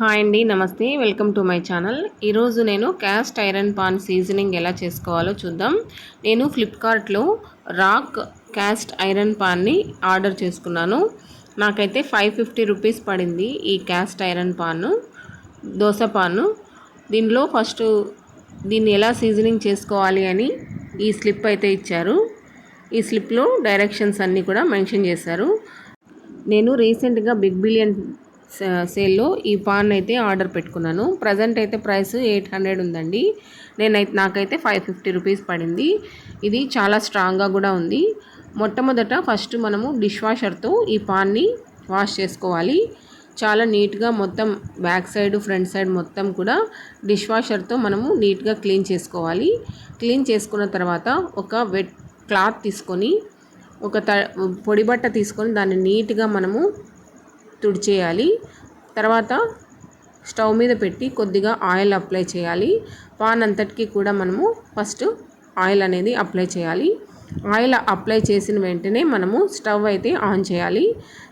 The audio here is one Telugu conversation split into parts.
హాయ్ అండి నమస్తే. Welcome to my channel. ఈరోజు నేను క్యాస్ట్ ఐరన్ పాన్ సీజనింగ్ ఎలా చేసుకోవాలో చూద్దాం. నేను ఫ్లిప్కార్ట్లో రాక్ క్యాస్ట్ ఐరన్ పాన్ని ఆర్డర్ చేసుకున్నాను. నాకైతే ఫైవ్ ఫిఫ్టీ రూపీస్ పడింది ఈ cast iron pan dosa pan. దీనిలో ఫస్ట్ దీన్ని ఎలా సీజనింగ్ చేసుకోవాలి అని ఈ స్లిప్ అయితే ఇచ్చారు. ఈ స్లిప్లో డైరెక్షన్స్ అన్నీ కూడా మెన్షన్ చేశారు. నేను రీసెంట్గా బిగ్ బిలియన్ సేల్లో ఈ పాన్ అయితే ఆర్డర్ పెట్టుకున్నాను. ప్రజెంట్ అయితే ప్రైస్ ఎయిట్ హండ్రెడ్ ఉందండి. నేనైతే నాకైతే ఫైవ్ ఫిఫ్టీ రూపీస్ పడింది. ఇది చాలా స్ట్రాంగ్గా కూడా ఉంది. మొట్టమొదట ఫస్ట్ మనము డిష్ వాషర్తో ఈ పాన్ని వాష్ చేసుకోవాలి. చాలా నీట్గా మొత్తం బ్యాక్ సైడ్ ఫ్రంట్ సైడ్ మొత్తం కూడా డిష్ వాషర్తో మనము నీట్గా క్లీన్ చేసుకోవాలి. క్లీన్ చేసుకున్న తర్వాత ఒక వెట్ క్లాత్ తీసుకొని ఒక త పొడి బట్ట తీసుకొని దాన్ని నీట్గా మనము తుడిచేయాలి. తర్వాత స్టవ్ మీద పెట్టి కొద్దిగా ఆయిల్ అప్లై చేయాలి. పాన్ అంతటికి కూడా మనము ఫస్ట్ ఆయిల్ అనేది అప్లై చేయాలి. ఆయిల్ అప్లై చేసిన వెంటనే మనము స్టవ్ అయితే ఆన్ చేయాలి.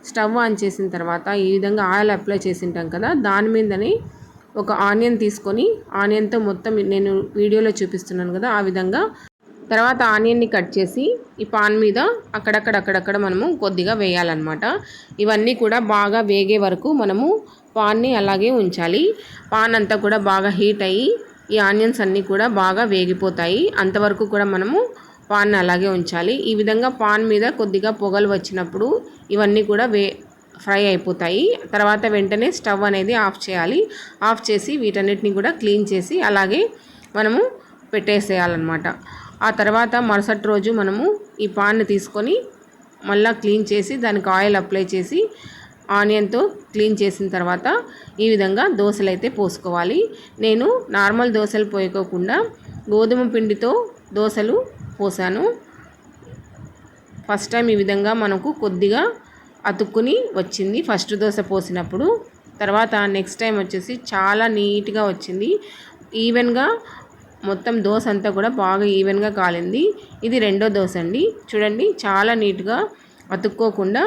స్టవ్ ఆన్ చేసిన తర్వాత ఈ విధంగా ఆయిల్ అప్లై చేసింటాం కదా దాని మీదనే ఒక ఆనియన్ తీసుకొని ఆనియన్తో మొత్తం నేను వీడియోలో చూపిస్తున్నాను కదా ఆ విధంగా తర్వాత ఆనియన్ని కట్ చేసి ఈ పాన్ మీద అక్కడక్కడ అక్కడక్కడ మనము కొద్దిగా వేయాలన్నమాట. ఇవన్నీ కూడా బాగా వేగే వరకు మనము పాన్ని అలాగే ఉంచాలి. పాన్ అంతా కూడా బాగా హీట్ అయ్యి ఈ ఆనియన్స్ అన్నీ కూడా బాగా వేగిపోతాయి. అంతవరకు కూడా మనము పాన్ అలాగే ఉంచాలి. ఈ విధంగా పాన్ మీద కొద్దిగా పొగలు వచ్చినప్పుడు ఇవన్నీ కూడా వే ఫ్రై అయిపోతాయి. తర్వాత వెంటనే స్టవ్ అనేది ఆఫ్ చేయాలి. ఆఫ్ చేసి వీటన్నిటిని కూడా క్లీన్ చేసి అలాగే మనము పెట్టేసేయాలన్నమాట. ఆ తర్వాత మరుసటి రోజు మనము ఈ పాన్ని తీసుకొని మళ్ళీ క్లీన్ చేసి దానికి ఆయిల్ అప్లై చేసి ఆనియన్తో క్లీన్ చేసిన తర్వాత ఈ విధంగా దోశలు అయితే పోసుకోవాలి. నేను నార్మల్ దోశలు పోయకోకుండా గోధుమ పిండితో దోశలు పోసాను. ఫస్ట్ టైం ఈ విధంగా మనకు కొద్దిగా అతుక్కుని వచ్చింది. ఫస్ట్ దోశ పోసినప్పుడు తర్వాత నెక్స్ట్ టైం వచ్చేసి చాలా నీట్గా వచ్చింది. ఈవెన్గా మొత్తం దోశ అంతా కూడా బాగా ఈవెన్గా కాలింది. ఇది రెండో దోశ అండి. చూడండి చాలా నీట్గా అతుక్కోకుండా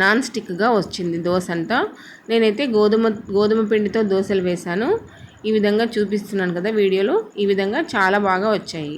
నాన్ స్టిక్గా వచ్చింది దోశ అంతా. నేనైతే గోధుమ గోధుమ పిండితో దోశలు వేశాను. ఈ విధంగా చూపిస్తున్నాను కదా వీడియోలో. ఈ విధంగా చాలా బాగా వచ్చాయి.